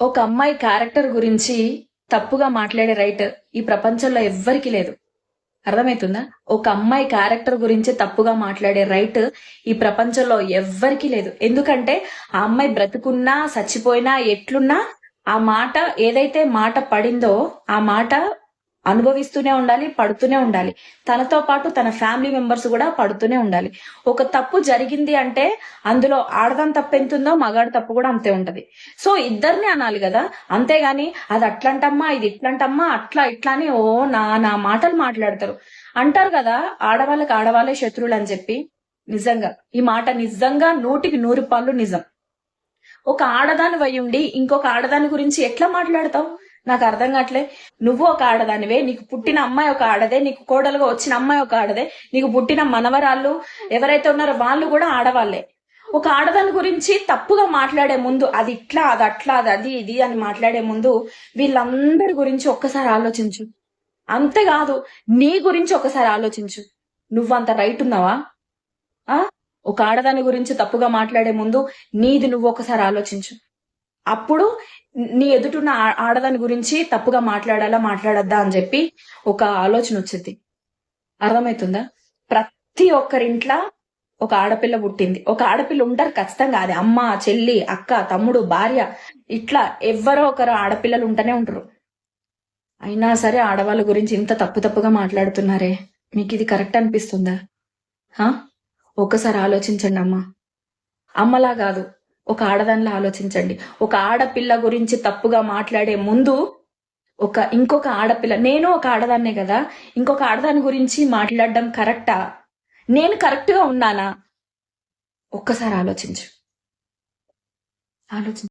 ఒక అమ్మాయి క్యారెక్టర్ గురించి తప్పుగా మాట్లాడే రైట్ ఈ ప్రపంచంలో ఎవ్వరికీ లేదు. అర్థమవుతుందా ఒక అమ్మాయి క్యారెక్టర్ గురించి తప్పుగా మాట్లాడే రైట్ ఈ ప్రపంచంలో ఎవ్వరికీ లేదు. ఎందుకంటే ఆ అమ్మాయి బ్రతుకున్నా చచ్చిపోయినా ఎట్లున్నా ఆ మాట ఏదైతే మాట పడిందో ఆ మాట అనుభవిస్తూనే ఉండాలి పడుతూనే ఉండాలి. తనతో పాటు తన ఫ్యామిలీ మెంబర్స్ కూడా పడుతూనే ఉండాలి. ఒక తప్పు జరిగింది అంటే అందులో ఆడదాని తప్పు ఎంత ఉందో మగాడి తప్పు కూడా అంతే ఉంటది. సో ఇద్దరిని అనాలి కదా. అంతేగాని అది అట్లంటమ్మా ఇది ఇట్లంటమ్మా అట్లా ఇట్లా అని ఓ నా నా మాటలు మాట్లాడతారు. అంటారు కదా ఆడవాళ్ళకి ఆడవాళ్ళే శత్రువులు అని చెప్పి. నిజంగా. ఈ మాట నిజంగా నూటికి నూరు పాళ్ళు నిజం. ఒక ఆడదాని వై ఉండి ఇంకొక ఆడదాని గురించి ఎట్లా మాట్లాడతావు? నాకు అర్థం కావట్లే. నువ్వు ఒక ఆడదానివే నీకు పుట్టిన అమ్మాయి ఒక ఆడదే నీకు కోడలుగా వచ్చిన అమ్మాయి ఒక ఆడదే నీకు పుట్టిన మనవరాళ్ళు ఎవరైతే ఉన్నారో వాళ్ళు కూడా ఆడవాళ్ళే ఒక ఆడదాని గురించి తప్పుగా మాట్లాడే ముందు అది ఇట్లా అది అట్లా అది అది ఇది అని మాట్లాడే ముందు వీళ్ళందరి గురించి ఒక్కసారి ఆలోచించు. అంతేకాదు నీ గురించి ఒకసారి ఆలోచించు. నువ్వంత రైట్ ఉన్నావా? ఆ? ఒక ఆడదాని గురించి తప్పుగా మాట్లాడే ముందు నీది నువ్వు ఒకసారి ఆలోచించు. అప్పుడు నీ ఎదుటున్న ఆ- ఆడదాని గురించి తప్పుగా మాట్లాడాలా మాట్లాడద్దా అని చెప్పి ఒక ఆలోచన వచ్చింది. అర్థమవుతుందా? ప్రతి ఒక్కరింట్లో ఒక ఆడపిల్ల పుట్టింది. ఒక ఆడపిల్ల ఉంటారు ఖచ్చితంగా. అది అమ్మ చెల్లి అక్క తమ్ముడు భార్య ఇట్లా ఎవ్వరో ఒకరు ఆడపిల్లలు ఉంటూనే ఉంటారు. అయినా సరే ఆడవాళ్ళ గురించి ఇంత తప్పు తప్పుగా మాట్లాడుతున్నారే. మీకు ఇది కరెక్ట్ అనిపిస్తుందా? ఒక్కసారి ఆలోచించండి అమ్మ. అమ్మలా కాదు. ఒక ఆడదానిలా ఆలోచించండి. ఒక ఆడపిల్ల గురించి తప్పుగా మాట్లాడే ముందు ఒక ఇంకొక ఆడపిల్ల నేను ఒక ఆడదాన్నే కదా ఇంకొక ఆడదాని గురించి మాట్లాడడం కరెక్టా? నేను కరెక్ట్గా ఉన్నానా? ఒక్కసారి ఆలోచించు. ఆలోచించు